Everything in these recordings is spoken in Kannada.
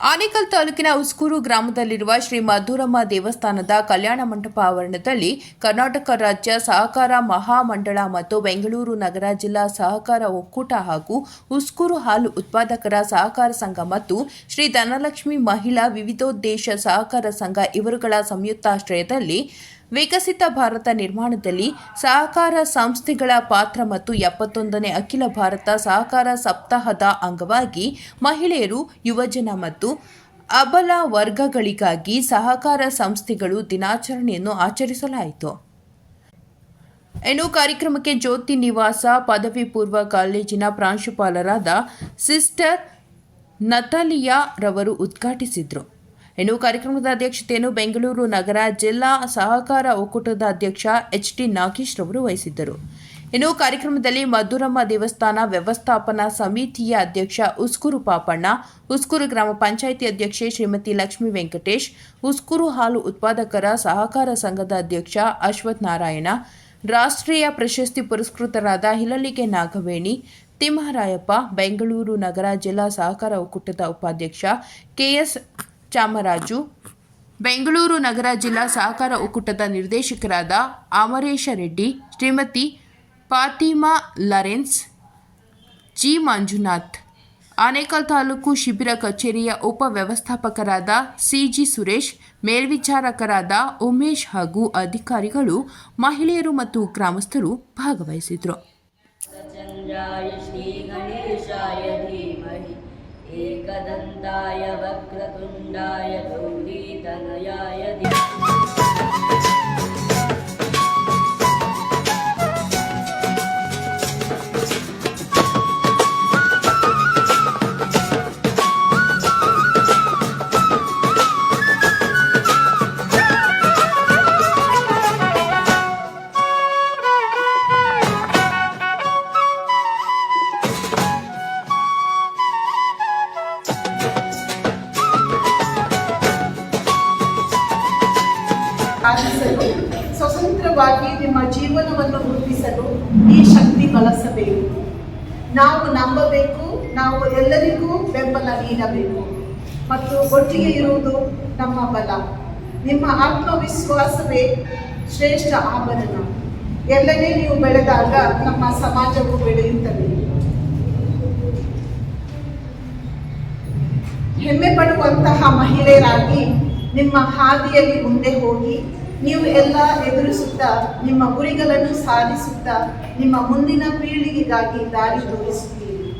ಆನೇಕಲ್ ತಾಲೂಕಿನ ಉಸ್ಕೂರು ಗ್ರಾಮದಲ್ಲಿರುವ ಶ್ರೀ ಮಧುರಮ್ಮ ದೇವಸ್ಥಾನದ ಕಲ್ಯಾಣ ಮಂಟಪ ಆವರಣದಲ್ಲಿ ಕರ್ನಾಟಕ ರಾಜ್ಯ ಸಹಕಾರ ಮಹಾಮಂಡಳ ಮತ್ತು ಬೆಂಗಳೂರು ನಗರ ಜಿಲ್ಲಾ ಸಹಕಾರ ಒಕ್ಕೂಟ ಹಾಗೂ ಉಸ್ಕೂರು ಹಾಲು ಉತ್ಪಾದಕರ ಸಹಕಾರ ಸಂಘ ಮತ್ತು ಶ್ರೀ ಧನಲಕ್ಷ್ಮಿ ಮಹಿಳಾ ವಿವಿಧೋದ್ದೇಶ ಸಹಕಾರ ಸಂಘ ಇವರುಗಳ ಸಂಯುಕ್ತಾಶ್ರಯದಲ್ಲಿ ವಿಕಸಿತ ಭಾರತ ನಿರ್ಮಾಣದಲ್ಲಿ ಸಹಕಾರ ಸಂಸ್ಥೆಗಳ ಪಾತ್ರ ಮತ್ತು ಎಪ್ಪತ್ತೊಂದನೇ ಅಖಿಲ ಭಾರತ ಸಹಕಾರ ಸಪ್ತಾಹದ ಅಂಗವಾಗಿ ಮಹಿಳೆಯರು, ಯುವಜನ ಮತ್ತು ಅಬಲ ವರ್ಗಗಳಿಗಾಗಿ ಸಹಕಾರ ಸಂಸ್ಥೆಗಳು ದಿನಾಚರಣೆಯನ್ನು ಆಚರಿಸಲಾಯಿತು. ಇನ್ನು ಕಾರ್ಯಕ್ರಮಕ್ಕೆ ಜ್ಯೋತಿ ನಿವಾಸ, ಪದವಿ ಪೂರ್ವ ಕಾಲೇಜಿನ ಪ್ರಾಂಶುಪಾಲರಾದ ಸಿಸ್ಟರ್ ನತಾಲಿಯಾ ರವರು ಉದ್ಘಾಟಿಸಿದರು. ಇನ್ನು ಕಾರ್ಯಕ್ರಮದ ಅಧ್ಯಕ್ಷತೆಯನ್ನು ಬೆಂಗಳೂರು ನಗರ ಜಿಲ್ಲಾ ಸಹಕಾರ ಒಕ್ಕೂಟದ ಅಧ್ಯಕ್ಷ ಎಚ್ ಟಿ ನಾಗೇಶ್ ರವರು ವಹಿಸಿದ್ದರು. ಇನ್ನು ಕಾರ್ಯಕ್ರಮದಲ್ಲಿ ಮಧುರಮ್ಮ ದೇವಸ್ಥಾನ ವ್ಯವಸ್ಥಾಪನಾ ಸಮಿತಿಯ ಅಧ್ಯಕ್ಷ ಉಸ್ಕೂರು ಪಾಪಣ್ಣ, ಉಸ್ಕೂರು ಗ್ರಾಮ ಪಂಚಾಯಿತಿ ಅಧ್ಯಕ್ಷೆ ಶ್ರೀಮತಿ ಲಕ್ಷ್ಮೀ ವೆಂಕಟೇಶ್, ಉಸ್ಕೂರು ಹಾಲು ಉತ್ಪಾದಕರ ಸಹಕಾರ ಸಂಘದ ಅಧ್ಯಕ್ಷ ಅಶ್ವಥ್ ನಾರಾಯಣ, ರಾಷ್ಟ್ರೀಯ ಪ್ರಶಸ್ತಿ ಪುರಸ್ಕೃತರಾದ ಹಿಲಲಿಗೆ ನಾಗವೇಣಿ, ತಿಮ್ಮರಾಯಪ್ಪ, ಬೆಂಗಳೂರು ನಗರ ಜಿಲ್ಲಾ ಸಹಕಾರ ಒಕ್ಕೂಟದ ಉಪಾಧ್ಯಕ್ಷ ಕೆಎಸ್ ಚಾಮರಾಜು, ಬೆಂಗಳೂರು ನಗರ ಜಿಲ್ಲಾ ಸಹಕಾರ ಒಕ್ಕೂಟದ ನಿರ್ದೇಶಕರಾದ ಅಮರೇಶ ರೆಡ್ಡಿ, ಶ್ರೀಮತಿ ಫಾತಿಮಾ ಲಾರೆನ್ಸ್, ಜಿ ಮಂಜುನಾಥ್, ಆನೇಕಲ್ ತಾಲೂಕು ಶಿಬಿರ ಕಚೇರಿಯ ಉಪವ್ಯವಸ್ಥಾಪಕರಾದ ಸಿ ಜಿ ಸುರೇಶ್, ಮೇಲ್ವಿಚಾರಕರಾದ ಉಮೇಶ್ ಹಾಗೂ ಅಧಿಕಾರಿಗಳು, ಮಹಿಳೆಯರು ಮತ್ತು ಗ್ರಾಮಸ್ಥರು ಭಾಗವಹಿಸಿದರು. एकदन्ताय वक्रतुण्डाय गौरीतनयाय ನಾವು ನಂಬಬೇಕು, ನಾವು ಎಲ್ಲರಿಗೂ ಬೆಂಬಲ ನೀಡಬೇಕು. ಮತ್ತು ಒಟ್ಟಿಗೆ ಇರುವುದು ನಮ್ಮ ಬಲ. ನಿಮ್ಮ ಆತ್ಮವಿಶ್ವಾಸವೇ ಶ್ರೇಷ್ಠ ಆಭರಣ. ಎಲ್ಲನೇ ನೀವು ಬೆಳೆದಾಗ ನಮ್ಮ ಸಮಾಜವು ಬೆಳೆಯುತ್ತದೆ. ಹೆಮ್ಮೆ ಪಡುವಂತಹ ಮಹಿಳೆಯರಾಗಿ ನಿಮ್ಮ ಹಾದಿಯಲ್ಲಿ ಮುಂದೆ ಹೋಗಿ ನೀವು ಎಲ್ಲ ಎದುರಿಸುತ್ತಾ, ನಿಮ್ಮ ಗುರಿಗಳನ್ನು ಸಾಧಿಸುತ್ತಾ, ನಿಮ್ಮ ಮುಂದಿನ ಪೀಳಿಗೆಗಾಗಿ ದಾರಿ ತೋರಿಸುತ್ತೀರಿ.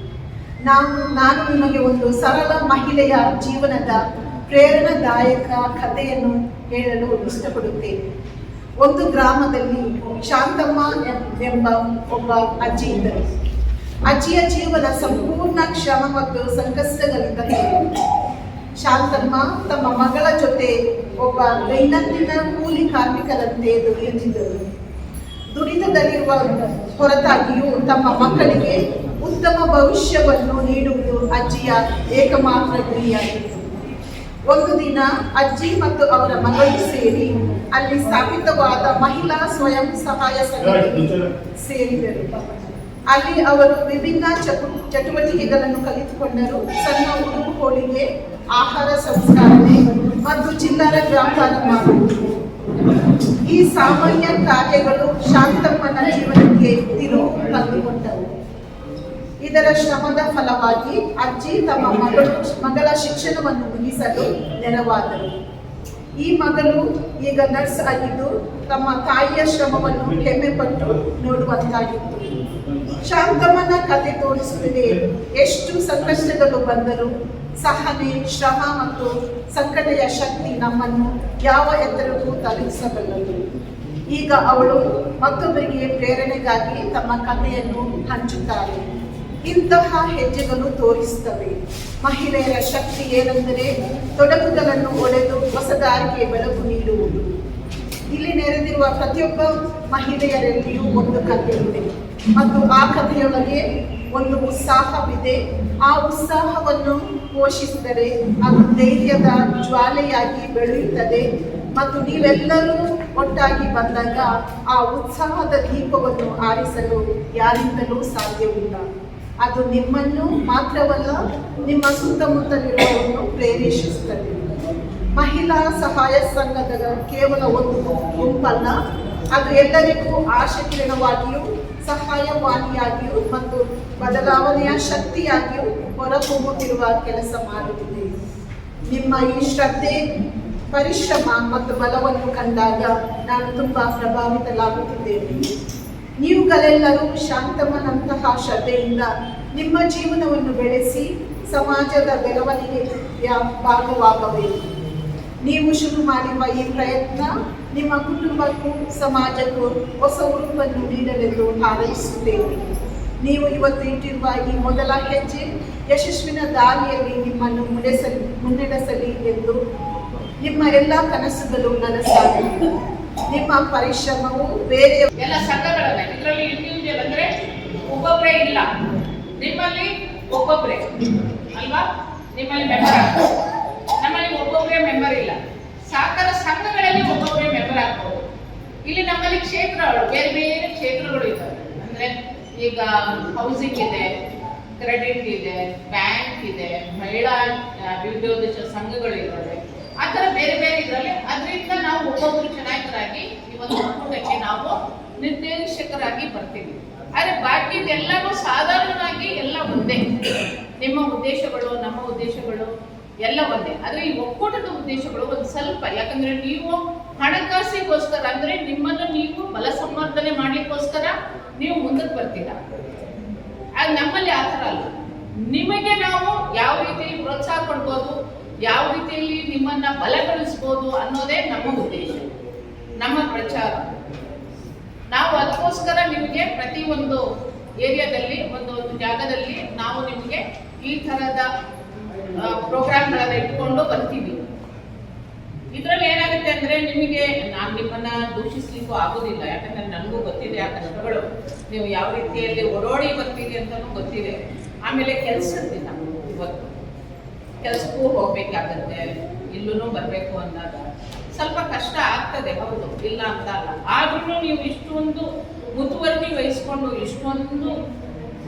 ನಾನು ನಾನು ನಿಮಗೆ ಒಂದು ಸರಳ ಮಹಿಳೆಯ ಜೀವನದ ಪ್ರೇರಣಾದಾಯಕ ಕಥೆಯನ್ನು ಹೇಳಲು ಇಷ್ಟಪಡುತ್ತೇನೆ. ಒಂದು ಗ್ರಾಮದಲ್ಲಿ ಶಾಂತಮ್ಮ ಎಂಬ ಒಬ್ಬ ಅಜ್ಜಿ ಇದ್ದರು. ಅಜ್ಜಿಯ ಜೀವನ ಸಂಪೂರ್ಣ ಕ್ಷಮ ಮತ್ತು ಸಂಕಷ್ಟಗಳಿಂದ. ಶಾಂತಮ್ಮ ತಮ್ಮ ಮಗಳ ಜೊತೆ ಒಬ್ಬ ದೈನಂದಿನ ಕೂಲಿ ಕಾರ್ಮಿಕರಂತೆ ದುಡಿಯುತ್ತಿದ್ದರು. ದುಡಿತದಲ್ಲಿರುವ ಹೊರತಾಗಿಯೂ ತಮ್ಮ ಮಕ್ಕಳಿಗೆ ಉತ್ತಮ ಭವಿಷ್ಯವನ್ನು ನೀಡುವುದು ಅಜ್ಜಿಯ ಏಕಮಾತ್ರ ಗುರಿಯಾಗಿತ್ತು. ಒಂದು ದಿನ ಅಜ್ಜಿ ಮತ್ತು ಅವರ ಮಗಳು ಸೇರಿ ಅಲ್ಲಿ ಸ್ಥಾಪಿತವಾದ ಮಹಿಳಾ ಸ್ವಯಂ ಸಹಾಯ ಸಂಘ ಸೇರಿದರು. ಅಲ್ಲಿ ಅವರು ವಿಭಿನ್ನ ಚಟು, ಚಟುವಟಿಕೆಗಳನ್ನು ಕಲಿತುಕೊಂಡರು. ಸಣ್ಣ ಉಡುಪು ಹೋಳಿಗೆ, ಆಹಾರ ಸಂಸ್ಕರಣೆ ಮತ್ತು ಚಿಲ್ಲರ ವ್ಯಾಪಾರ ಈ ಸಾಮಾನ್ಯ ಕಾರ್ಯಗಳು ಶಾಂತಮ್ಮನ ಜೀವನಕ್ಕೆ ತಿರುವು ತಂದುಕೊಂಡವು ಇದರ ಶ್ರಮದ ಫಲವಾಗಿ ಅಜ್ಜಿ ತಮ್ಮ ಮಗಳು, ಮಗಳ ಶಿಕ್ಷಣವನ್ನು ಮುಗಿಸಲು ನೆರವಾದರು. ಈ ಮಗಳು ಈಗ ನರ್ಸ್ ಆಗಿದ್ದು ತಮ್ಮ ತಾಯಿಯ ಶ್ರಮವನ್ನು ಹೆಮ್ಮೆ ಪಟ್ಟು ನೋಡುವಂತಾಗಿತ್ತು. ಶಾಂತಮ್ಮನ ಕತೆ ತೋರಿಸುತ್ತದೆ, ಎಷ್ಟು ಸಂಕಷ್ಟಗಳು ಬಂದರೂ ಸಹನೆ, ಶ್ರಮ ಮತ್ತು ಸಂಕಟೆಯ ಶಕ್ತಿ ನಮ್ಮನ್ನು ಯಾವ ಎತ್ತರಕ್ಕೂ ತಲುಪಿಸಬಲ್ಲದು. ಈಗ ಅವಳು ಮತ್ತೊಬ್ಬರಿಗೆ ಪ್ರೇರಣೆಗಾಗಿ ತಮ್ಮ ಕಥೆಯನ್ನು ಹಂಚುತ್ತಾರೆ. ಇಂತಹ ಹೆಜ್ಜೆಗಳು ತೋರಿಸುತ್ತವೆ. ಮಹಿಳೆಯರ ಶಕ್ತಿ ಏನೆಂದರೆ ತೊಡಕುಗಳನ್ನು ಒಡೆದು ಹೊಸದಾರಿಗೆ ಬೆಳಕು ನೀಡುವುದು. ಇಲ್ಲಿ ನೆರೆದಿರುವ ಪ್ರತಿಯೊಬ್ಬ ಮಹಿಳೆಯರಲ್ಲಿಯೂ ಒಂದು ಕಥೆ ಇದೆ ಮತ್ತು ಆ ಕಥೆಯೊಳಗೆ ಒಂದು ಉತ್ಸಾಹವಿದೆ. ಆ ಉತ್ಸಾಹವನ್ನು ಪೋಷಿಸಿದರೆ ಅದು ಧೈರ್ಯದ ಜ್ವಾಲೆಯಾಗಿ ಬೆಳೆಯುತ್ತದೆ. ಮತ್ತು ನೀವೆಲ್ಲರೂ ಒಟ್ಟಾಗಿ ಬಂದಾಗ ಆ ಉತ್ಸಾಹದ ದೀಪವನ್ನು ಆರಿಸಲು ಯಾರಿಂದಲೂ ಸಾಧ್ಯವಿಲ್ಲ. ಅದು ನಿಮ್ಮನ್ನು ಮಾತ್ರವಲ್ಲ, ನಿಮ್ಮ ಸುತ್ತಮುತ್ತಲಿರುವವರನ್ನು ಪ್ರೇರೇಪಿಸುತ್ತದೆ. ಮಹಿಳಾ ಸಹಾಯ ಸಂಘದ ಕೇವಲ ಒಂದು ಗುಂಪಲ್ಲ, ಅದು ಎಲ್ಲರಿಗೂ ಆಶಕಿರಣವಾಗಿಯೂ ಸಹಾಯವಾಣಿಯಾಗಿಯೂ ಮತ್ತು ಬದಲಾವಣೆಯ ಶಕ್ತಿಯಾಗಿಯೂ ಹೊರಹೊಮ್ಮುತ್ತಿರುವ ಕೆಲಸ ಮಾಡುತ್ತಿದೆ. ನಿಮ್ಮ ಈ ಶ್ರದ್ಧೆ, ಪರಿಶ್ರಮ ಮತ್ತು ಬಲವನ್ನು ಕಂಡಾಗ ನಾನು ತುಂಬಾ ಪ್ರಭಾವಿತಲಾಗುತ್ತಿದ್ದೇನೆ ನೀವುಗಳೆಲ್ಲರೂ ಶಾಂತಮ್ಮನಂತಹ ಶ್ರದ್ಧೆಯಿಂದ ನಿಮ್ಮ ಜೀವನವನ್ನು ಬೆಳೆಸಿ ಸಮಾಜದ ಬೆಳವಣಿಗೆಯ ಭಾಗವಾಗಬೇಕು. ನೀವು ಶುರು ಮಾಡಿರುವ ಈ ಪ್ರಯತ್ನ ನಿಮ್ಮ ಕುಟುಂಬಕ್ಕೂ ಸಮಾಜಕ್ಕೂ ಹೊಸ ಉರುಪನ್ನು ನೀಡಲೆಂದು ಹಾರೈಸುತ್ತೇವೆ ನೀವು ಇವತ್ತು ಇಟ್ಟಿರುವ ಈ ಮೊದಲ ಹೆಜ್ಜೆ ಯಶಸ್ವಿನ ದಾರಿಯಲ್ಲಿ ನಿಮ್ಮನ್ನು ಮುನ್ನಡೆಸಲಿ ಮುನ್ನಡೆಸಲಿ ಎಂದು ನಿಮ್ಮ ಎಲ್ಲ ಕನಸುಗಳು ನನಸಾಗಲಿ ನಿಮ್ಮ ಪರಿಶ್ರಮವು ಬೇರೆ ಎಲ್ಲ ಸಂಘಗಳಲ್ಲ. ಇದರಲ್ಲಿ ಇಂಡಿವಿಜುವಲ್ ಅಂದ್ರೆ ಒಬ್ಬೊಬ್ಬರೇ ಇಲ್ಲ. ನಿಮ್ಮಲ್ಲಿ ಒಬ್ಬೊಬ್ಬರೇ ಅಲ್ವಾ? ನಿಮ್ಮಲ್ಲಿ ಮೆಂಬರ್ ನಮ್ಮಲ್ಲಿ ಒಬ್ಬೊಬ್ಬರೇ ಮೆಂಬರ್ ಇಲ್ಲ. ಸಾಕಾರ ಸಂಘಗಳಲ್ಲಿ ಒಬ್ಬೊಬ್ಬರೇ ಮೆಂಬರ್ ಆಗ್ಬೋದು. ಇಲ್ಲಿ ನಮ್ಮಲ್ಲಿ ಕ್ಷೇತ್ರಗಳು, ಬೇರೆ ಬೇರೆ ಕ್ಷೇತ್ರಗಳು ಇದ್ದಾವೆ. ಅಂದ್ರೆ ಈಗ ಹೌಸಿಂಗ್ ಇದೆ ಕ್ರೆಡಿಟ್ ಇದೆ ಬ್ಯಾಂಕ್ ಇದೆ, ಮಹಿಳಾ ಅಭಿವೃದ್ಧಿ ಸಂಘಗಳು ಇದ್ದಾವೆ. ಆ ಥರ ಬೇರೆ ಬೇರೆ ಇದರಲ್ಲಿ. ಅದರಿಂದ ನಾವು ಒಬ್ಬೊಬ್ಬರು ಚೆನ್ನಾಗಿರಾಗಿ ಈ ಒಂದು ಒಕ್ಕೂಟಕ್ಕೆ ನಾವು ನಿರ್ದೇಶಕರಾಗಿ ಬರ್ತೀವಿ. ಆದ್ರೆ ಬಾಕಿದೆಲ್ಲವೂ ಸಾಧಾರಣವಾಗಿ ಎಲ್ಲ ಒಂದೇ. ನಿಮ್ಮ ಉದ್ದೇಶಗಳು, ನಮ್ಮ ಉದ್ದೇಶಗಳು ಎಲ್ಲ ಒಂದೇ. ಆದ್ರೆ ಈ ಒಕ್ಕೂಟದ ಉದ್ದೇಶಗಳು ಒಂದು ಸ್ವಲ್ಪ, ಯಾಕಂದ್ರೆ ನೀವು ಹಣಕಾಸಿಗೋಸ್ಕರ, ಅಂದ್ರೆ ನಿಮ್ಮನ್ನು ನೀವು ಬಲ ಸಂವರ್ಧನೆ ಮಾಡ್ಲಿಕ್ಕೋಸ್ಕರ ನೀವು ಮುಂದಕ್ಕೆ ಬರ್ತೀರಾ? ಆಗ ನಮ್ಮಲ್ಲಿ ಆ ಥರ ಅಲ್ಲ. ನಿಮಗೆ ನಾವು ಯಾವ ರೀತಿ ಪ್ರೋತ್ಸಾಹ ಕೊಡ್ಬೋದು? ಯಾವ ರೀತಿಯಲ್ಲಿ ನಿಮ್ಮನ್ನ ಬಲಗೊಳಿಸ್ಬೋದು ಅನ್ನೋದೇ ನಮ್ಮ ಉದ್ದೇಶ, ನಮ್ಮ ಪ್ರಚಾರ. ನಾವು ಅದಕ್ಕೋಸ್ಕರ ನಿಮಗೆ ಪ್ರತಿ ಒಂದು ಏರಿಯಾದಲ್ಲಿ, ಒಂದು ಒಂದು ಜಾಗದಲ್ಲಿ ನಾವು ನಿಮಗೆ ಈ ಥರದ ಪ್ರೋಗ್ರಾಮ್ಗಳನ್ನ ಇಟ್ಕೊಂಡು ಬರ್ತೀವಿ. ಇದರಲ್ಲಿ ಏನಾಗುತ್ತೆ ಅಂದ್ರೆ ನಿಮಗೆ, ನಾನು ನಿಮ್ಮನ್ನ ದೂಷಿಸ್ಲಿಕ್ಕೂ ಆಗೋದಿಲ್ಲ, ಯಾಕಂದ್ರೆ ನನಗೂ ಗೊತ್ತಿದೆ ಆ ಕಷ್ಟಗಳು. ನೀವು ಯಾವ ರೀತಿಯಲ್ಲಿ ಓಡೋಡಿ ಬರ್ತೀರಿ ಅಂತಾನೂ ಗೊತ್ತಿದೆ. ಆಮೇಲೆ ಕೆಲಸದ ದಿನ ಇವತ್ತು. ಕೆಲಸಕ್ಕೂ ಹೋಗ್ಬೇಕಾಗತ್ತೆ ಇಲ್ಲೂ ಬರಬೇಕು ಅಂದಾಗ ಸ್ವಲ್ಪ ಕಷ್ಟ ಆಗ್ತದೆ, ಹೌದು, ಇಲ್ಲ ಅಂತ ಅಲ್ಲ. ಆದ್ರೂ ನೀವು ಇಷ್ಟೊಂದು ಮುತುವರ್ಜಿ ವಹಿಸ್ಕೊಂಡು ಇಷ್ಟೊಂದು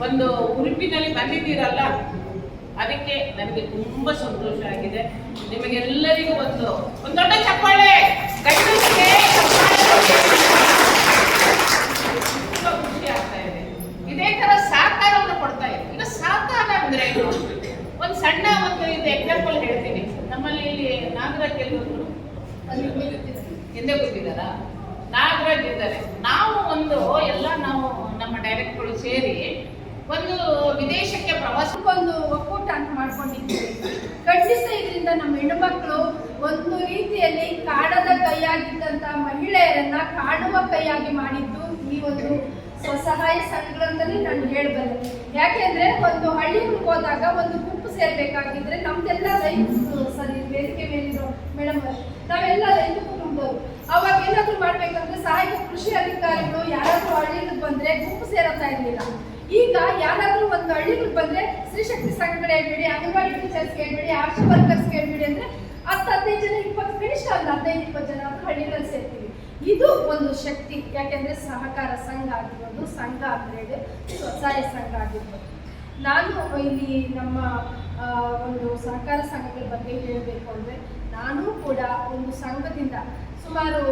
ಒಂದು ಉರುಪಿನಲ್ಲಿ ಬಂದಿದ್ದೀರಲ್ಲ, ಅದಕ್ಕೆ ನನಗೆ ತುಂಬಾ ಸಂತೋಷ ಆಗಿದೆ. ನಿಮಗೆಲ್ಲರಿಗೂ ಒಂದು ಒಂದು ದೊಡ್ಡ ಚಪ್ಪಾಳೆ ಗಂಡಸಿಗೆ ತುಂಬಾ ಖುಷಿ ಆಗ್ತಾ ಇದೆ ಇದೇ ತರ ಸಹಕಾರವನ್ನು ಕೊಡ್ತಾ ಇದೆ ಈಗ ಸಹಕಾರ ಅಂದ್ರೆ ಏನು? ಒಂದ್ ಸಣ್ಣ ಒಂದು ಇದು ಎಕ್ಸಾಂಪಲ್ ಹೇಳ್ತೀನಿ ನಮ್ಮಲ್ಲಿ ಇಲ್ಲಿ ನಾಗರಾಜ್ ಗೆಲ್ಲೋದ್ರು ಹಿಂದೆ ಕೂತಿದಾರ ನಾಗರಾಜ್ ಇದ್ದಾರೆ ನಾವು ಒಂದು ಎಲ್ಲ ನಾವು ನಮ್ಮ ಡೈರೆಕ್ಟ್ಗಳು ಸೇರಿ ಒಂದು ವಿದೇಶಕ್ಕೆ ಪ್ರವಾಸ ಒಂದು ಒಕ್ಕೂಟ ಅಂತ ಮಾಡ್ಕೊಂಡಿದ್ದೀವಿ ಖಂಡಿತ ಇದರಿಂದ ನಮ್ಮ ಹೆಣ್ಣುಮಕ್ಕಳು ಒಂದು ರೀತಿಯಲ್ಲಿ ಕಾಡದ ಕೈಯಾಗಿದ್ದಂತ ಮಹಿಳೆಯರನ್ನ ಕಾಣುವ ಕೈಯಾಗಿ ಮಾಡಿದ್ದು ಈ ಒಂದು ಸ್ವಸಹಾಯ ಸಂಘದಲ್ಲಿ ನಾನು ಹೇಳಬಲ್ಲೆ. ಯಾಕೆಂದ್ರೆ ಒಂದು ಹಳ್ಳಿಗಳಿಗೆ ಹೋದಾಗ ಒಂದು ಗುಂಪು ಸೇರ್ಬೇಕಾಗಿದ್ರೆ ನಮ್ದೆಲ್ಲ ರೈತರು, ಸರಿ ವೇದಿಕೆ ಮೇಲಿರೋ ಮೇಡಮ್ ನಾವೆಲ್ಲ ರೈತ ಕುಟುಂಬದವರು. ಅವಾಗ ಏನಾದ್ರು ಮಾಡ್ಬೇಕಂದ್ರೆ ಸಹಾಯಕ ಕೃಷಿ ಅಧಿಕಾರಿಗಳು ಯಾರಾದ್ರೂ ಹಳ್ಳಿಗಳು ಬಂದ್ರೆ ಗುಂಪು ಸೇರತಾ ಇರ್ಲಿಲ್ಲ. ಈಗ ಯಾರಾದ್ರೂ ಒಂದು ಹಳ್ಳಿಗೆ ಬಂದ್ರೆ ಸ್ತ್ರೀಶಕ್ತಿ ಸಂಘಗಳು ಹೇಳ್ಬೇಡಿ, ಅಂಗನವಾಡಿ ಟೀಚರ್ಸ್ ಹೇಳ್ಬೇಡಿ, ಆಶಾ ವರ್ಕರ್ಸ್ ಹೇಳ್ಬೇಡಿ ಅಂದ್ರೆ ಹತ್ತು ಹದಿನೈದು ಜನ, ಇಪ್ಪತ್ತು ಕನಿಷ್ಠ ಅಲ್ಲ ಹದಿನೈದು, ಇಪ್ಪತ್ತು ಜನ ಹಳ್ಳಿಗಳಲ್ಲಿ ಸೇರ್ತೀವಿ. ಇದು ಒಂದು ಶಕ್ತಿ, ಯಾಕೆಂದ್ರೆ ಸಹಕಾರ ಸಂಘ ಆಗಿರ್ಬೋದು, ಸಂಘ ಅಂದ್ರೆ ಸ್ವಸಹಾಯ ಸಂಘ ಆಗಿರ್ಬೋದು. ನಾನು ಇಲ್ಲಿ ನಮ್ಮ ಒಂದು ಸಹಕಾರ ಸಂಘಗಳ ಬಗ್ಗೆ ಹೇಳಬೇಕು ಅಂದ್ರೆ ನಾನು ಕೂಡ ಒಂದು ಸಂಘದಿಂದ ಸುಮಾರು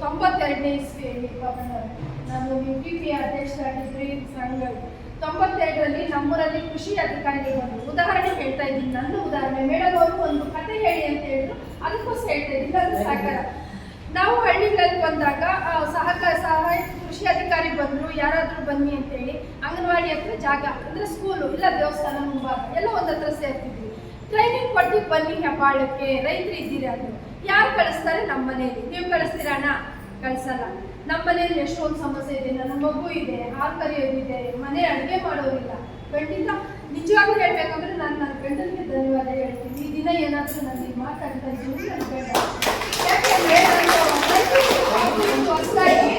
ತೊಂಬತ್ತೆರಡನೇ ಇಸ್ವಿಯಲ್ಲಿ ನಾನು- ಯು ಪಿ ಪಿ ಅಧ್ಯಕ್ಷರಾಗಿದ್ದರೆ ಸಂಘ ತೊಂಬತ್ತೆರಡರಲ್ಲಿ ನಮ್ಮೂರಲ್ಲಿ ಕೃಷಿ ಅಧಿಕಾರಿಗಳು ಒಂದು ಉದಾಹರಣೆ ಹೇಳ್ತಾ ಇದ್ದೀನಿ. ನನ್ನ ಉದಾಹರಣೆ, ಮೇಡಮ್ ಅವರು ಒಂದು ಕತೆ ಹೇಳಿ ಅಂತ ಹೇಳಿದ್ರು. ಅದಕ್ಕೋಸ್ಕರ ಹೇಳ್ತಾ ಇದ್ದೀನಿ. ಸಹಕಾರ. ನಾವು ಹಳ್ಳಿಗಳಲ್ಲಿ ಬಂದಾಗ ಸಹಕಾರ ಸಹಾಯ, ಕೃಷಿ ಅಧಿಕಾರಿ ಬಂದರು, ಯಾರಾದರೂ ಬನ್ನಿ ಅಂತೇಳಿ ಅಂಗನವಾಡಿ ಹತ್ರ ಜಾಗ ಅಂದರೆ ಸ್ಕೂಲು ಇಲ್ಲ ದೇವಸ್ಥಾನ ಮುಂಭಾಗ, ಎಲ್ಲ ಒಂದು ಹತ್ರ ಸೇರ್ತಿದ್ವಿ. ಟ್ರೈನಿಂಗ್ ಕೊಟ್ಟು ಬನ್ನಿ ಹೆಬ್ಬಾಳಕ್ಕೆ, ರೈತರು ಇದ್ದೀರಾ ಅದು ಯಾರು ಕಳಿಸ್ತಾರೆ? ನಮ್ಮ ಮನೆಯಲ್ಲಿ. ನೀವು ಕಳಿಸ್ತೀರಾ ಅಣ್ಣ? ಕಳ್ಸಲ್ಲ. ನಮ್ಮ ಮನೆಯಲ್ಲಿ ಎಷ್ಟೊಂದು ಸಮಸ್ಯೆ ಇದೆ. ನನ್ನ ಮಗು ಇದೆ ಹಾಲು ಕರೆಯೋದಿದೆ ಮನೆ ಅಡುಗೆ ಮಾಡೋರಿಲ್ಲ. ಖಂಡಿತ ನಿಜವಾಗ್ಲೂ ಹೇಳ್ಬೇಕಂದ್ರೆ ನಾನು ನನ್ನ ಗಂಡನಿಗೆ ಧನ್ಯವಾದ ಹೇಳ್ತೀನಿ. ಈ ದಿನ ಏನಾದರೂ ನನಗೆ ಮಾತಾಡ್ತಾ ಇದ್ದೀನಿ ನನ್ನ ಗಂಡ ಯಾಕೆಂದ್ರೆ ನಾನು ಮಗು ಇತ್ತು ಹೊಸ್ದಾಗಿ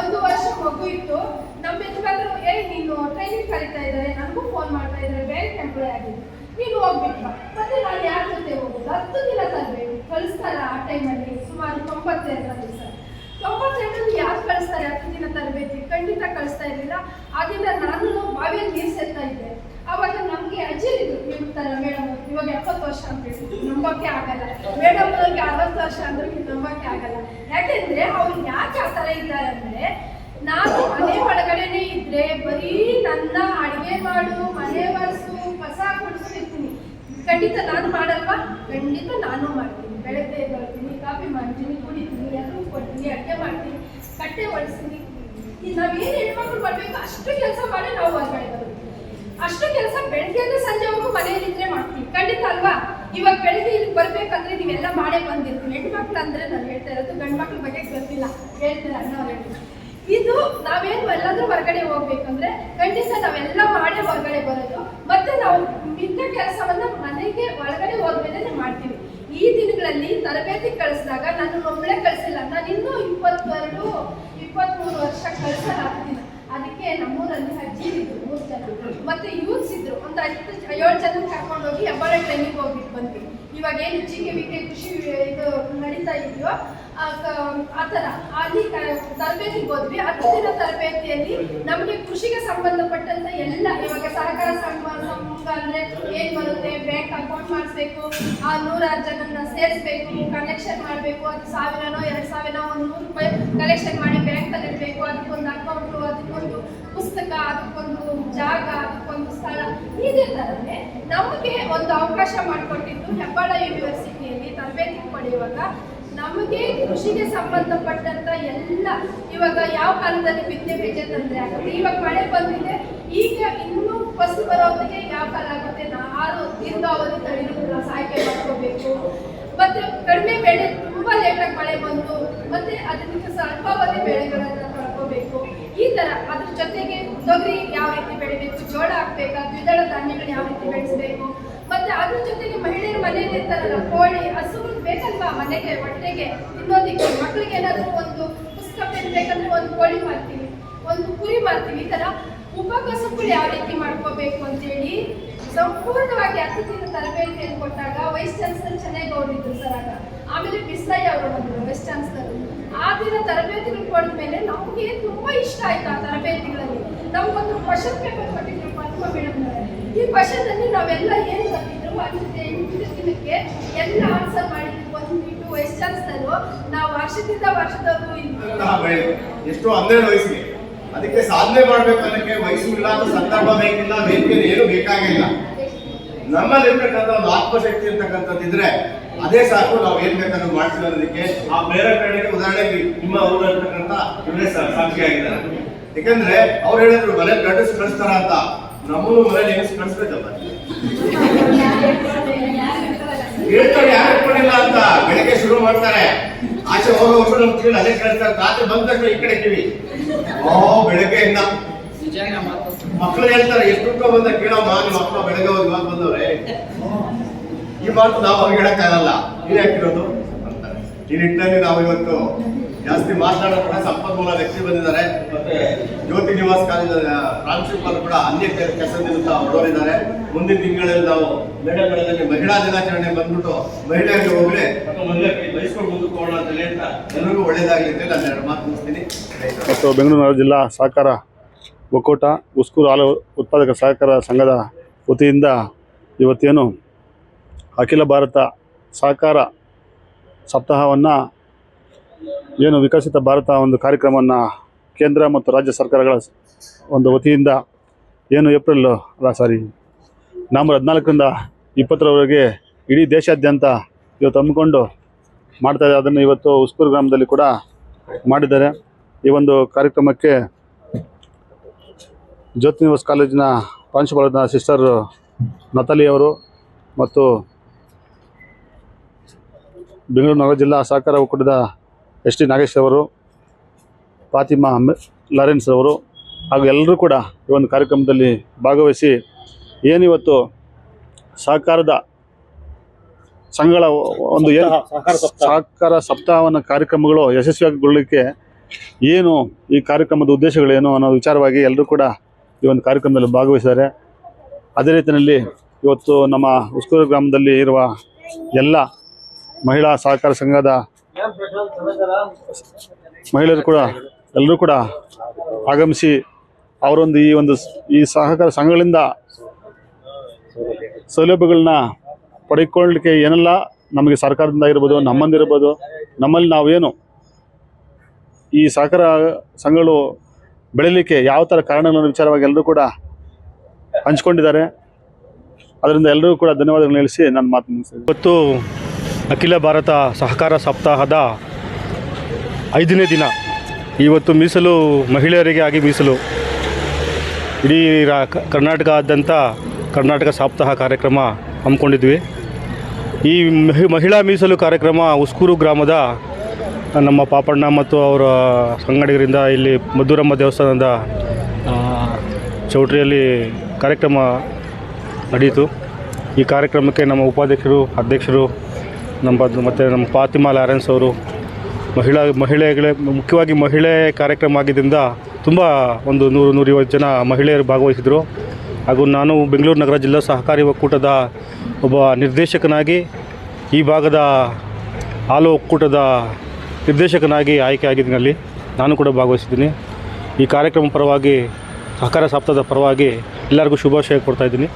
ಒಂದು ವರ್ಷ ಮಗು ಇತ್ತು. ನಮ್ಮ ಯಜಮಾನರು ಏ ನೀನು ಟ್ರೈನಿಂಗ್ ಕರೀತಾ ಇದ್ದಾರೆ ನನಗೂ ಫೋನ್ ಮಾಡ್ತಾ ಇದ್ದಾರೆ ಬೇರೆ ಎಂಪ್ಲಾಯ್ ಆಗಿದೆ ನೀನು ಹೋಗ್ಬಿಟ್ಟು. ಮತ್ತೆ ನಾನು ಯಾರ ಜೊತೆ ಹೋಗೋದು? ಹತ್ತು ದಿನ ತರಬೇಕು ಕಳಿಸ್ತಾರ ಆ ಟೈಮಲ್ಲಿ ಸುಮಾರು ತೊಂಬತ್ತೆರಡು ಸರ್ ತೊಂಬತ್ತೆರಡರಲ್ಲಿ ಯಾರು ಕಳಿಸ್ತಾರೆ? ಹತ್ತು ದಿನ ತರಬೇತಿ. ಖಂಡಿತ ಕಳಿಸ್ತಾ ಇರಲಿಲ್ಲ. ಆದ್ದರಿಂದ ನಾನು ಬಾವಿಯಲ್ಲಿ ನೀರು ಸೇರ್ತಾ ಇದ್ದೆ. ಅವಾಗ ನಮ್ಗೆ ಅಜ್ಜಿರಿದ್ರು ಇರ್ತಾರೆ ಮೇಡಮ್ ಇವಾಗ ಎಪ್ಪತ್ತು ವರ್ಷ ಹೇಳಿ ನಂಬಕ್ಕೆ ಆಗಲ್ಲ. ಮೇಡಮ್ ಅವ್ರಿಗೆ ಅರವತ್ತು ವರ್ಷ ಅಂದ್ರೆ ನಂಬಕ್ಕೆ ಆಗಲ್ಲ. ಯಾಕೆಂದ್ರೆ ಅವ್ರು ಯಾಕೆ ಆ ಥರ ಇದ್ದಾರೆ ಅಂದ್ರೆ ನಾನು ಮನೆ ಒಳಗಡೆನೆ ಇದ್ರೆ ಬರೀ ನನ್ನ ಅಡಿಗೆ ಮಾಡು, ಮನೆ ಬಳಸು ಕಸ ಇರ್ತೀನಿ ಖಂಡಿತ ನಾನು ಮಾಡಲ್ವಾ? ಖಂಡಿತ ನಾನು ಮಾಡ್ತೀನಿ. ಬೆಳಗ್ಗೆ ಬರ್ತೀನಿ, ಕಾಫಿ ಮಾಡ್ತೀನಿ, ಕುಡಿತೀನಿ ಎಲ್ಲರೂ ಕೊಡ್ತೀನಿ, ಅಡುಗೆ ಮಾಡ್ತೀನಿ ಕಟ್ಟೆ ಒಡಿಸ್ತೀನಿ ನಾವೇನು ಹೆಣ್ಮಕ್ಳು ಮಾಡ್ಬೇಕು, ಅಷ್ಟು ಕೆಲಸ ಮಾಡಿ ನಾವು ಹೊರಗಡೆ ಅಷ್ಟು ಕೆಲಸ ಬೆಳಗ್ಗೆ ಸಂಜೆವರೆಗೂ ಮನೆಯಲ್ಲಿದ್ರೆ ಮಾಡ್ತೀವಿ. ಖಂಡಿತ ಅಲ್ವಾ? ಇವಾಗ ಬೆಳಗ್ಗೆ ಇಲ್ಲಿ ಬರ್ಬೇಕಂದ್ರೆ ನೀವೆಲ್ಲ ಮಾಡೇ ಬಂದಿರ್ತೀವಿ ಹೆಣ್ಮಕ್ಳು ಅಂದ್ರೆ ನಾನು ಹೇಳ್ತಾ ಇರೋದು ಗಂಡು ಮಕ್ಳ ಬಗ್ಗೆ ಗೊತ್ತಿಲ್ಲ. ಹೇಳ್ತಾರೆ? ಅಣ್ಣವ್ರು ಹೇಳ್ತಾರೆ. ಇದು ನಾವೇನು ಎಲ್ಲಾದ್ರೂ ಹೊರಗಡೆ ಹೋಗ್ಬೇಕಂದ್ರೆ ಖಂಡಿತ ನಾವೆಲ್ಲ ಮಾಡೇ ಹೊರಗಡೆ ಬರೋದು. ಮತ್ತೆ ನಾವು ಮಿಕ್ಕ ಕೆಲಸವನ್ನ ಮನೆಗೆ ಒಳಗಡೆ ಹೋದ್ಮೇಲೆ ಮಾಡ್ತೀವಿ. ಈ ದಿನಗಳಲ್ಲಿ ತರಬೇತಿ ಕಳಿಸಿದಾಗ ನಾನು ಒಬ್ಬಳೆ ಕಳಿಸಿಲ್ಲ. ನಾನು ಇನ್ನೂ ಇಪ್ಪತ್ತೆರಡು, ಇಪ್ಪತ್ಮೂರು ವರ್ಷ ಕಳಿಸಲಾಗ್ತೀನಿ ಅದಕ್ಕೆ ನಮ್ಮೂರಲ್ಲಿ ಅಜ್ಜಿ ಇದ್ರು, ಮೂರು ಜನ. ಮತ್ತೆ ಯೂತ್ಸ್ ಇದ್ರು. ಒಂದು ಹತ್ತು ಏಳು ಜನ ಕರ್ಕೊಂಡು ಹೋಗಿ ಟ್ರೈನಿಗೆ ಟ್ರೈನಿಂಗ್ ಹೋಗ್ಬಿಟ್ಟು ಬಂದ್ವಿ. ಇವಾಗ ಏನು ಜಿ ಕೆ ವಿ ಕೆ ಕೃಷಿ, ಇದು ನಡೀತಾ ಇದೆಯೋ, ಆ ಥರ. ಅಲ್ಲಿ ತರಬೇತಿ ಹೋದ್ವಿ. ಹತ್ತು ದಿನ ತರಬೇತಿಯಲ್ಲಿ ನಮಗೆ ಕೃಷಿಗೆ ಸಂಬಂಧಪಟ್ಟಂತ ಎಲ್ಲ, ಇವಾಗ ಸಹಕಾರ ಸಂಘ ಸಂಘ ಅಂದ್ರೆ ಏನ್ ಬರುತ್ತೆ? ಬ್ಯಾಂಕ್ ಅಕೌಂಟ್ ಮಾಡಿಸ್ಬೇಕು, ಆ ನೂರಾರು ಜನನ್ನ ಸೇರಿಸ್ಬೇಕು ಕಲೆಕ್ಷನ್ ಮಾಡಬೇಕು. ಅದು ಸಾವಿರನೋ, ಎರಡು ಸಾವಿರನೋ, ಒಂದು ನೂರು ರೂಪಾಯಿ ಕಲೆಕ್ಷನ್ ಮಾಡಿ ಬ್ಯಾಂಕ್ ಅಲ್ಲಿ ಇಡಬೇಕು. ಅದಕ್ಕೊಂದು ಅಕೌಂಟು ಅದಕ್ಕೊಂದು ಪುಸ್ತಕ ಅದಕ್ಕೊಂದು ಜಾಗ, ಅದಕ್ಕೊಂದು ಸ್ಥಳ ಥರನೇ ನಮಗೆ ಒಂದು ಅವಕಾಶ ಮಾಡಿಕೊಟ್ಟಿದ್ದು ಹೆಬ್ಬಾಳ ಯೂನಿವರ್ಸಿಟಿಯಲ್ಲಿ ತರಬೇತಿ ಪಡೆಯುವಾಗ. ನಮಗೆ ಕೃಷಿಗೆ ಸಂಬಂಧಪಟ್ಟಂತ ಎಲ್ಲ ಇವಾಗ ಯಾವ ಕಾಲದಲ್ಲಿ ಬಿತ್ತನೆ ಬೀಜ ತೊಂದರೆ ಆಗುತ್ತೆ? ಇವಾಗ ಮಳೆ ಬಂದಿದೆ, ಈಗ ಇನ್ನೂ ಫಸ್ಟ್ ಬರೋದಕ್ಕೆ ಯಾವ ಕಾಲ ಆಗುತ್ತೆ? ಆರು ದೀರ್ಘಾವಧಿ ತಳಿಗಳನ್ನ ಆಯ್ಕೆ ಮಾಡ್ಕೋಬೇಕು. ಮತ್ತೆ ಕಡಿಮೆ ಬೆಳೆ, ತುಂಬಾ ಲೇಟಾಗಿ ಮಳೆ ಬಂದು, ಮತ್ತೆ ಅದಕ್ಕೆ ಸ್ವಲ್ಪಾವಧಿ ಬೆಳೆಗಳನ್ನ ಈ ತರ ಅದ್ರ ಜೊತೆಗೆ ತೊಗರಿ ಯಾವ ರೀತಿ ಬೆಳಿಬೇಕು, ಜೋಳ ಹಾಕ್ಬೇಕಾ, ದ್ವಿದಳ ಧಾನ್ಯಗಳು ಯಾವ ರೀತಿ ಬೆಳೆಸಬೇಕು, ಮತ್ತೆ ಅದ್ರ ಜೊತೆಗೆ ಮಹಿಳೆಯರು ಮನೆಯಲ್ಲಿ ಇರ್ತಾರಲ್ಲ, ಕೋಳಿ, ಹಸುಗಳು ಬೇಕಲ್ವಾ ಮನೆಗೆ, ಹೊಟ್ಟೆಗೆ, ತಿನ್ನೋದಿಕ್ಕೆ ಮಕ್ಳಿಗೆ ಏನಾದ್ರೂ ಒಂದು ಪುಸ್ತಕ ಬೇಕಂದ್ರೆ ಒಂದು ಕೋಳಿ ಮಾಡ್ತೀವಿ ಒಂದು ಕುರಿ ಮಾಡ್ತೀವಿ ಈ ತರ ಉಪಕಸಬುಗಳು ಯಾವ ರೀತಿ ಮಾಡ್ಕೋಬೇಕು ಅಂತೇಳಿ ಸಂಪೂರ್ಣವಾಗಿ ಅತಿಥಿನ ತರಬೇತಿಯನ್ನು ಕೊಟ್ಟಾಗ ವೈಸ್ ಚಾನ್ಸಲರ್ ಚೆನ್ನಾಗಿ ಸರ್ ಆಗ. ಆಮೇಲೆ ಬಿಸ್ಲಯ್ಯ ಅವರು ಬಂದರು ವೈಸ್ ಚಾನ್ಸಲರ್ ಆ ದಿನ ತರಬೇತಿಗಳು ಕೊಟ್ಟ ಮೇಲೆ ನಮಗೆ ತುಂಬಾ ಇಷ್ಟ ಆಯ್ತು ಆ ತರಬೇತಿಗಳಲ್ಲಿ. ನಮಗೊಂದು ಕ್ವಶನ್ ಪೇಪರ್ ಕೊಟ್ಟಿದ್ರು ಪದ್ಮ ಮೇಡಮ್ ಈ ಕ್ವಶನ್ ಅಲ್ಲಿ ನಾವೆಲ್ಲ ಏನು ಅದ್ರ ಇಂದಿನ ದಿನಕ್ಕೆ ಎಲ್ಲ ಆನ್ಸರ್ ಮಾಡಿದ್ದು ಒಂದು ವೈಸ್ ಚಾನ್ಸಲರ್ ನಾವು ವರ್ಷದಿಂದ ವರ್ಷದವರೆಗೂ ಎಷ್ಟೋ ಹನ್ನೆರಡು ವಯಸ್ಸಿಗೆ. ಅದಕ್ಕೆ ಸಾಧನೆ ಮಾಡ್ಬೇಕು ಅನ್ನಕ್ಕೆ ವಯಸ್ಸು ಇಲ್ಲ ಸಂದರ್ಭ ಬೇಕಿಲ್ಲ ವೇದಿಕೆ ಏನು ಬೇಕಾಗಿಲ್ಲ ನಮ್ಮಲ್ಲಿ ಒಂದು ಆತ್ಮಶಕ್ತಿ ಇರ್ತಕ್ಕಂಥದ್ದು ಇದ್ರೆ ಅದೇ ಸಾಕು ನಾವು ಏನ್ ಬೇಕಾದ್ರೂ ಮಾಡ್ತೀವಿ ಅನ್ನೋದಕ್ಕೆ ಆ ಪ್ರೇರಣೆಗೆ ಉದಾಹರಣೆಗೆ ನಿಮ್ಮ ಊರಲ್ಲಿರ್ತಕ್ಕಂಥ ಇವರೇ ಸಾಕ್ಷಿ ಆಗಿದ್ದಾರೆ. ಯಾಕಂದ್ರೆ ಅವ್ರು ಹೇಳಿದ್ರು ಮನೆ ಗಂಡಸ್ ಕಳಿಸ್ತಾರ ಅಂತ. ನಮ್ಮನ್ನು ಮನೆ ಹೆಂಗಸ್ ಕಳಿಸ್ಬೇಕಲ್ಲ ಹೇಳ್ತಾರೆ ಯಾರು ಇಟ್ಕೊಂಡಿಲ್ಲ ಅಂತ. ಬೆಳಗ್ಗೆ ಶುರು ಮಾಡ್ತಾರೆ. ಆಚೆ ಹೋಗೋ ವರ್ಷ ನಮ್ ಕಿವಿ ಅದೇ ಕೇಳ್ತಾರೆ ರಾತ್ರಿ ಬಂದ ತಕ್ಷಣ ಈ ಕಡೆ ಕಿವಿ. ಓ ಬೆಳಗ್ಗೆಯಿಂದ. ಮಕ್ಕಳು ಹೇಳ್ತಾರೆ ಎಷ್ಟು ಬಂದ ಕೇಳಮ್ಮ ನಿಮ್ಮ ಮಕ್ಕಳು ಬೆಳಗ್ಗೆ ಹೋಗಿ ಬಂದವ್ರೆ. ಈ ಮಾತು ನಾವು ಅವ್ರಿಗೆ ಹೇಳಕ್ಕಾಗಲ್ಲ. ನೀನ್ ಹಾಕಿರೋದು ಅಂತಾರೆ. ಈ ನಿಟ್ಟಿನಲ್ಲಿ ನಾವು ಇವತ್ತು ಜಾಸ್ತಿ ಮಾತನಾಡೋ ಸಂಪನ್ಮೂಲ ವ್ಯಕ್ತಿ ಬಂದಿದ್ದಾರೆ. ಮತ್ತೆ ಜ್ಯೋತಿ ನಿವಾಸ್ ಕಾಲೇಜ್ ಪ್ರಾಂಶುಪಾಲ ಕೂಡ ಅನ್ಯ ಕೆಲಸದಿಂದ ಹೊರಡೋರಿದ್ದಾರೆ ಮುಂದಿನ ತಿಂಗಳಲ್ಲಿ ನಾವು ಮೇಡಗಳಲ್ಲಿ ಮಹಿಳಾ ದಿನಾಚರಣೆ ಬಂದ್ಬಿಟ್ಟು ಮಹಿಳೆಯರಿಗೆ ಹೋಗ್ಲಿ ಮೈಸೂರು ಮುಂದಕ್ಕೆ ಅಂತ ಎಲ್ಲರಿಗೂ ಒಳ್ಳೇದಾಗಲಿ ಅಂತ ನಾನು ಎರಡು ಮಾತು ಮುಗಿಸ್ತೀನಿ. ಮತ್ತು ಬೆಂಗಳೂರು ಜಿಲ್ಲಾ ಸಹಕಾರ ಒಕ್ಕೂಟ, ಉಸ್ಕೂರು ಹಾಲು ಉತ್ಪಾದಕ ಸಹಕಾರ ಸಂಘದ ವತಿಯಿಂದ ಇವತ್ತೇನು ಅಖಿಲ ಭಾರತ ಸಹಕಾರ ಸಪ್ತಾಹವನ್ನು ಏನು ವಿಕಸಿತ ಭಾರತ ಒಂದು ಕಾರ್ಯಕ್ರಮವನ್ನು ಕೇಂದ್ರ ಮತ್ತು ರಾಜ್ಯ ಸರ್ಕಾರಗಳ ಒಂದು ವತಿಯಿಂದ ಏನು ಏಪ್ರಿಲ್, ಅಲ್ಲ ಸಾರಿ ನವಂಬರ್ ಹದಿನಾಲ್ಕರಿಂದ ಇಪ್ಪತ್ತರವರೆಗೆ ಇಡೀ ದೇಶಾದ್ಯಂತ ಇವತ್ತು ಹಮ್ಮಿಕೊಂಡು ಮಾಡ್ತಾರೆ ಅದನ್ನು ಇವತ್ತು ಉಸ್ಕೂರು ಗ್ರಾಮದಲ್ಲಿ ಕೂಡ ಮಾಡಿದ್ದಾರೆ. ಈ ಒಂದು ಕಾರ್ಯಕ್ರಮಕ್ಕೆ ಜ್ಯೋತಿ ನಿವಾಸ್ ಕಾಲೇಜಿನ ಪ್ರಾಂಶುಪಾಲದ ಸಿಸ್ಟರ್ ನತಾಲಿ ಅವರು ಮತ್ತು ಬೆಂಗಳೂರು ನಗರ ಜಿಲ್ಲಾ ಸಹಕಾರ ಒಕ್ಕೂಟದ ಎಸ್ ಟಿ ನಾಗೇಶ್ ಅವರು ಫಾತಿಮಾ ಲಾರೆನ್ಸ್ ಅವರು ಹಾಗೂ ಎಲ್ಲರೂ ಕೂಡ ಈ ಒಂದು ಕಾರ್ಯಕ್ರಮದಲ್ಲಿ ಭಾಗವಹಿಸಿ ಏನಿವತ್ತು ಸಹಕಾರದ ಸಂಘಗಳ ಒಂದು ಏನು ಸಹಕಾರ ಸಪ್ತಾಹವನ್ನ ಕಾರ್ಯಕ್ರಮಗಳು ಯಶಸ್ವಿಯಾಗಿಗೊಳ್ಳಲಿಕ್ಕೆ ಏನು ಈ ಕಾರ್ಯಕ್ರಮದ ಉದ್ದೇಶಗಳೇನು ಅನ್ನೋ ವಿಚಾರವಾಗಿ ಎಲ್ಲರೂ ಕೂಡ ಈ ಒಂದು ಕಾರ್ಯಕ್ರಮದಲ್ಲಿ ಭಾಗವಹಿಸಿದ್ದಾರೆ. ಅದೇ ರೀತಿಯಲ್ಲಿ ಇವತ್ತು ನಮ್ಮ ಉಸ್ಕೂರು ಗ್ರಾಮದಲ್ಲಿ ಇರುವ ಎಲ್ಲ ಮಹಿಳಾ ಸಹಕಾರ ಸಂಘದ ಮಹಿಳೆಯರು ಕೂಡ, ಎಲ್ಲರೂ ಕೂಡ ಆಗಮಿಸಿ ಅವರೊಂದು ಈ ಒಂದು ಈ ಸಹಕಾರ ಸಂಘಗಳಿಂದ ಸೌಲಭ್ಯಗಳನ್ನ ಪಡೆದುಕೊಳ್ಳಲಿಕ್ಕೆ ಏನೆಲ್ಲ, ನಮಗೆ ಸರ್ಕಾರದಿಂದ ಆಗಿರ್ಬೋದು, ನಮ್ಮಂದಿರ್ಬೋದು, ನಮ್ಮಲ್ಲಿ ನಾವೇನು ಈ ಸಹಕಾರ ಸಂಘಗಳು ಬೆಳೀಲಿಕ್ಕೆ ಯಾವ ಥರ ಕಾರಣಗಳನ್ನು ವಿಚಾರವಾಗಿ ಎಲ್ಲರೂ ಕೂಡ ಹಂಚ್ಕೊಂಡಿದ್ದಾರೆ. ಅದರಿಂದ ಎಲ್ಲರೂ ಕೂಡ ಧನ್ಯವಾದಗಳನ್ನು ಹೇಳಿಸಿ ನನ್ನ ಮಾತು ಮುಗಿಸ್ತೀನಿ. ಇವತ್ತು ಅಖಿಲ ಭಾರತ ಸಹಕಾರ ಸಪ್ತಾಹದ ಐದನೇ ದಿನ. ಇವತ್ತು ಮೀಸಲು ಮಹಿಳೆಯರಿಗೆ ಆಗಿ ಮೀಸಲು. ಇಡೀ ರಾ ಕರ್ನಾಟಕ ಸಪ್ತಾಹ ಕಾರ್ಯಕ್ರಮ ಹಮ್ಮಿಕೊಂಡಿದ್ವಿ. ಈ ಮಹಿ- ಮಹಿಳಾ ಮೀಸಲು ಕಾರ್ಯಕ್ರಮ ಉಸ್ಕೂರು ಗ್ರಾಮದ ನಮ್ಮ ಪಾಪಣ್ಣ ಮತ್ತು ಅವರ ಸಂಗಡಿಗರಿಂದ ಇಲ್ಲಿ ಮಧುರಮ್ಮ ದೇವಸ್ಥಾನದ ಚೌಟ್ರಿಯಲ್ಲಿ ಕಾರ್ಯಕ್ರಮ ನಡೆಯಿತು ಈ ಕಾರ್ಯಕ್ರಮಕ್ಕೆ ನಮ್ಮ ಉಪಾಧ್ಯಕ್ಷರು, ಅಧ್ಯಕ್ಷರು ನಮ್ಮ ಮತ್ತು ನಮ್ಮ ಫಾತಿಮಾ ಲಾರೆನ್ಸ್ ಅವರು ಮಹಿಳಾ ಮಹಿಳೆಗಳೇ ಮುಖ್ಯವಾಗಿ ಮಹಿಳೆ ಕಾರ್ಯಕ್ರಮ ಆಗಿದ್ದರಿಂದ ತುಂಬ ಒಂದು ನೂರು ನೂರೈವತ್ತು ಜನ ಮಹಿಳೆಯರು ಭಾಗವಹಿಸಿದರು. ಹಾಗೂ ನಾನು ಬೆಂಗಳೂರು ನಗರ ಜಿಲ್ಲಾ ಸಹಕಾರಿ ಒಕ್ಕೂಟದ ಒಬ್ಬ ನಿರ್ದೇಶಕನಾಗಿ ಈ ಭಾಗದ ಹಾಲು ಒಕ್ಕೂಟದ ನಿರ್ದೇಶಕನಾಗಿ ಆಯ್ಕೆ ಆಗಿದ್ದಿನಲ್ಲಿ ನಾನು ಕೂಡ ಭಾಗವಹಿಸಿದ್ದೀನಿ. ಈ ಕಾರ್ಯಕ್ರಮ ಪರವಾಗಿ ಸಹಕಾರ ಸಪ್ತಾಹದ ಪರವಾಗಿ ಎಲ್ಲರಿಗೂ ಶುಭಾಶಯ ಕೊಡ್ತಾ ಇದ್ದೀನಿ.